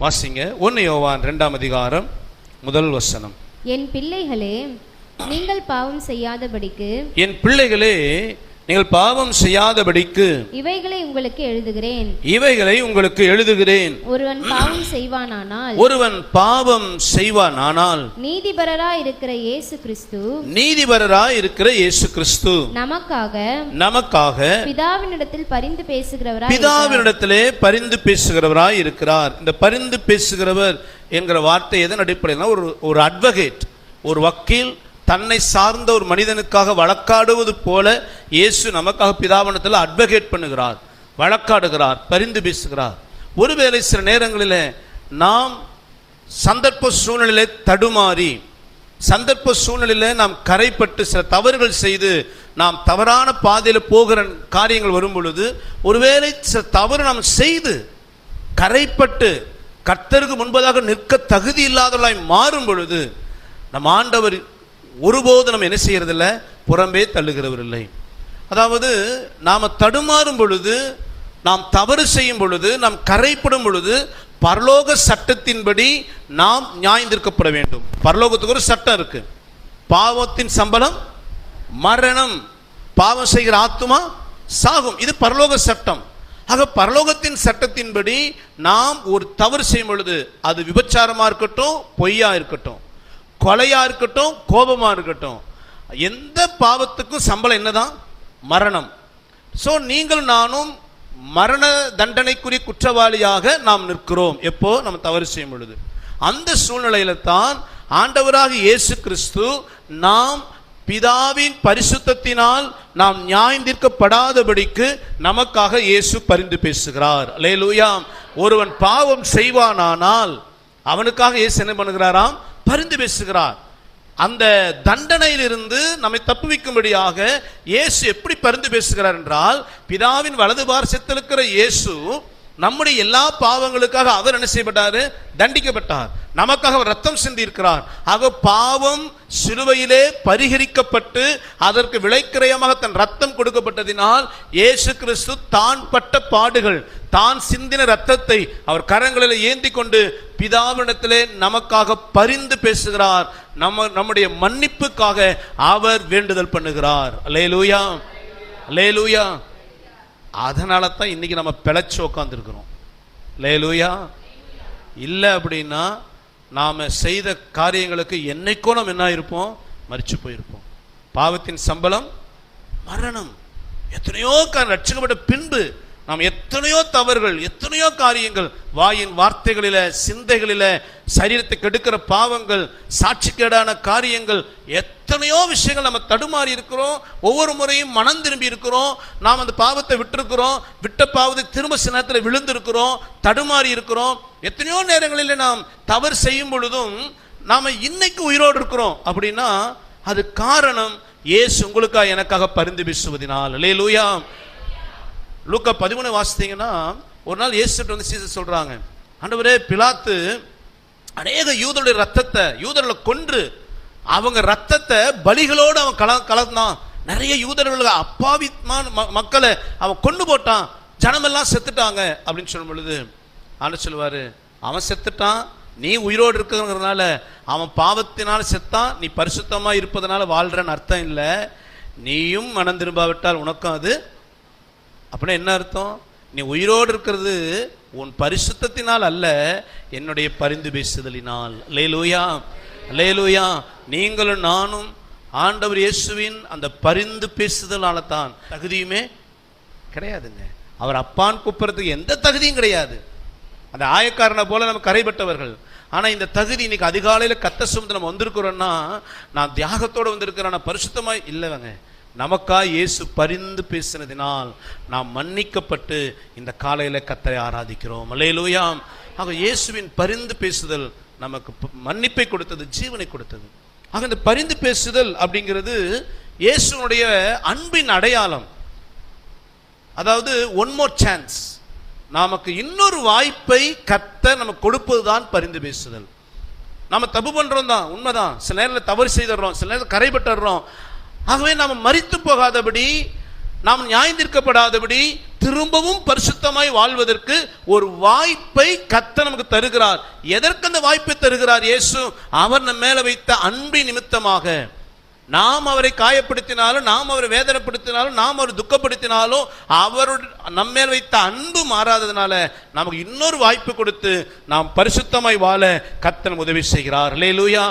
வாசிங்க. ஒன்னு யோவான் ரெண்டாம் அதிகாரம் முதல் வசனம். என் பிள்ளைகளே நீங்கள் பாவம் செய்யாதபடிக்கு என் பிள்ளைகளே நீங்கள் பாவம் செய்யாதபடிக்கு இவைகளை உங்களுக்கு எழுதுகிறேன். இவைகளை உங்களுக்கு எழுதுகிறேன். ஒருவன் பாவம் செய்வானானால் ஒருவன் பாவம் செய்வானானால் நீதிபரரா இருக்கிற இயேசு கிறிஸ்து நீதிபரராய் இருக்கிற இயேசு கிறிஸ்து நமக்காக நமக்காக பிதாவினிடத்தில் பரிந்து பேசுகிறவரா பிதாவினிடத்திலே பரிந்து பேசுகிறவராய் இருக்கிறார். இந்த பரிந்து பேசுகிறவர் என்கிற வார்த்தை எதன் அடிப்படையில் ஒரு ஒரு அட்வொகேட் ஒரு வக்கீல் தன்னை சார்ந்த ஒரு மனிதனுக்காக வழக்காடுவது போல இயேசு நமக்காக பிதாவனத்தில் அட்வொகேட் பண்ணுகிறார் வழக்காடுகிறார் பரிந்து பேசுகிறார். ஒருவேளை சில நேரங்களில் நாம் சந்தர்ப்ப சூழ்நிலையிலே தடுமாறி சந்தர்ப்ப சூழ்நிலையில் நாம் கரைப்பட்டு சில தவறுகள் செய்து நாம் தவறான பாதையில் போகிற காரியங்கள் வரும் பொழுது ஒருவேளை சில தவறு நாம் செய்து கரைப்பட்டு கர்த்தருக்கு முன்பதாக நிற்க தகுதி இல்லாதவர்களாய் மாறும் பொழுது நம் ஆண்டவர் ஒருபோது நம்ம என்ன செய்யறதில்ல? புறம்பே தள்ளுகிறவர் இல்லை. அதாவது நாம் தடுமாறும் பொழுது நாம் தவறு செய்யும் பொழுது நாம் கரைப்படும் பொழுது பரலோக சட்டத்தின்படி நாம் நியாயந்திருக்கப்பட வேண்டும். பரலோகத்துக்கு ஒரு சட்டம் இருக்கு. பாவத்தின் சம்பளம் மரணம். பாவம் செய்கிற ஆத்துமா சாகும். இது பரலோக சட்டம். ஆக பரலோகத்தின் சட்டத்தின்படி நாம் ஒரு தவறு செய்யும் பொழுது அது விபச்சாரமாக இருக்கட்டும் பொய்யா இருக்கட்டும். கொலையா இருக்கட்டும் கோபமா இருக்கட்டும் எந்த பாவத்துக்கும் சம்பளம் என்னதான்? மரணம். ஸோ நீங்கள் நானும் மரண தண்டனைக்குரிய குற்றவாளியாக நாம் நிற்கிறோம். எப்போ? நம்ம தவறு செய்யும் பொழுது. அந்த சூழ்நிலையில தான் ஆண்டவராக இயேசு கிறிஸ்து நாம் பிதாவின் பரிசுத்தத்தினால் நாம் நியாயந்திருக்கப்படாதபடிக்கு நமக்காக இயேசு பரிந்து பேசுகிறார். அல்லேலூயா. ஒருவன் பாவம் செய்வானானால் அவனுக்காக இயேசு என்ன பண்ணுகிறாராம்? பரிந்து பேசுகிறார். அந்த தண்டனையிலிருந்து நம்மை தப்புவிக்கும்படியாக இயேசு எப்படி பரிந்து பேசுகிறார் என்றால் பிதாவின் வலது பார்சத்தில் இருக்கிற இயேசு நம்முடைய எல்லா பாவங்களுக்காக அவர் என்ன செய்யப்பட்டாரு? தண்டிக்கப்பட்டார். நமக்காக அவர் ரத்தம் சிந்தி இருக்கிறார் ஆக பாவம் சிலுவையிலே பரிகரிக்கப்பட்டு அதற்கு விலைக்கிரயமாக தன் ரத்தம் கொடுக்கப்பட்டதினால் இயேசு கிறிஸ்து தான் பட்ட பாடுகள் தான் சிந்தின ரத்தத்தை அவர் கரங்களில் ஏந்தி கொண்டு பிதாவிடத்திலே நமக்காக பரிந்து பேசுகிறார். நம்ம நம்முடைய மன்னிப்புக்காக அவர் வேண்டுதல் பண்ணுகிறார். லேலூயா லேலூயா அதனால தான் இன்னைக்கு நம்ம பிழைச்சி உட்காந்துருக்குறோம் லேலூயா? இல்லை அப்படின்னா நாம் செய்த காரியங்களுக்கு என்னைக்கோ நம்ம என்ன இருப்போம் மறித்து போயிருப்போம். பாவத்தின் சம்பளம் மரணம். எத்தனையோ க ரட்சிக்கப்பட்ட பின்பு நாம் எத்தனையோ தவறுகள் எத்தனையோ காரியங்கள் வாயின் வார்த்தைகளில சிந்தைகளில சரீரத்தை கெடுக்கிற பாவங்கள் சாட்சிக்கேடான காரியங்கள் எத்தனையோ விஷயங்கள் நம்ம தடுமாறி இருக்கிறோம் ஒவ்வொரு முறையும் மனம் திரும்பி இருக்கிறோம் நாம் அந்த பாவத்தை விட்டுருக்கிறோம் விட்ட பாவத்தை திரும்ப சில நேரத்தில் விழுந்திருக்கிறோம் தடுமாறி இருக்கிறோம். எத்தனையோ நேரங்களில் நாம் தவறு செய்யும் பொழுதும் நாம் இன்னைக்கு உயிரோடு இருக்கிறோம். அப்படின்னா அது காரணம் ஏசு உங்களுக்காக எனக்காக பரிந்து பேசுவதினால் லூயா லூக்கா பதிமூணு வாசித்தீங்கன்னா ஒரு நாள் இயேசுட்டு வந்து சீசர் சொல்றாங்க ஆண்டவரே பிலாத்து அநேக யூதருடைய ரத்தத்தை யூதர்களை கொன்று அவங்க ரத்தத்தை பலிகளோடு அவன் கல கலந்தான். நிறைய யூதர்கள் அப்பாவித்மான ம- மக்களை அவன் கொண்டு போட்டான். ஜனமெல்லாம் செத்துட்டாங்க. அப்படின்னு சொல்லும் பொழுது ஆண்டு சொல்லுவார் அவன் செத்துட்டான். நீ உயிரோடு இருக்கிறதுனால அவன் பாவத்தினால் செத்தான். நீ பரிசுத்தமாக இருப்பதனால வாழ்கிறன்னு அர்த்தம் இல்லை. நீயும் மனம் திரும்பாவிட்டால் உனக்கும் அது அப்படின்னா என்ன அர்த்தம்? நீ உயிரோடு இருக்கிறது உன் பரிசுத்தத்தினால் அல்ல என்னுடைய பரிந்து பேசுதலினால். லேலூயா லேலூயா நீங்களும் நானும் ஆண்டவர் இயேசுவின் அந்த பரிந்து பேசுதலால தான் தகுதியுமே கிடையாதுங்க. அவர் அப்பான் கூப்பிட்றதுக்கு எந்த தகுதியும் கிடையாது. அந்த ஆயக்காரனை போல நம்ம கரைப்பட்டவர்கள் ஆனால் இந்த தகுதி இன்னைக்கு அதிகாலையில் கத்த சுமந்து நம்ம வந்திருக்கிறோன்னா நான் தியாகத்தோடு வந்திருக்கிறேன் பரிசுத்தமாக இல்லைங்க நமக்கா இயேசு பரிந்து பேசினதினால் நாம் மன்னிக்கப்பட்டு இந்த காலையில் கத்தரை ஆராதிக்கிறோம். அல்லேலூயாம் ஆக இயேசுவின் பரிந்து பேசுதல் நமக்கு மன்னிப்பை கொடுத்தது ஜீவனை கொடுத்தது. ஆக இந்த பரிந்து பேசுதல் அப்படிங்கிறது இயேசுனுடைய அன்பின் அடையாளம். அதாவது ஒன் மோர் சான்ஸ் நமக்கு இன்னொரு வாய்ப்பை கத்த நமக்கு கொடுப்பதுதான் பரிந்து பேசுதல். நம்ம தப்பு பண்ணுறோம் தான் உண்மைதான். சில நேரத்தில் தவறு செய்திடுறோம் சில நேரத்தில் கரைபட்டுறோம் ஆகவே நாம் மறித்து போகாதபடி நாம் நியாயந்திருக்கப்படாதபடி திரும்பவும் பரிசுத்தமாய் வாழ்வதற்கு ஒரு வாய்ப்பை கத்த நமக்கு தருகிறார். எதற்கு அந்த வாய்ப்பை தருகிறார் இயேசு? அவர் நம்ம மேல வைத்த அன்பை நிமித்தமாக. நாம் அவரை காயப்படுத்தினாலும் நாம் அவரை வேதனைப்படுத்தினாலும் நாம் அவரை துக்கப்படுத்தினாலும் அவருடைய நம்ம மேல் வைத்த அன்பு மாறாததுனால நமக்கு இன்னொரு வாய்ப்பு கொடுத்து நாம் பரிசுத்தமாய் வாழ கத்தன் உதவி செய்கிறார். லே லூயா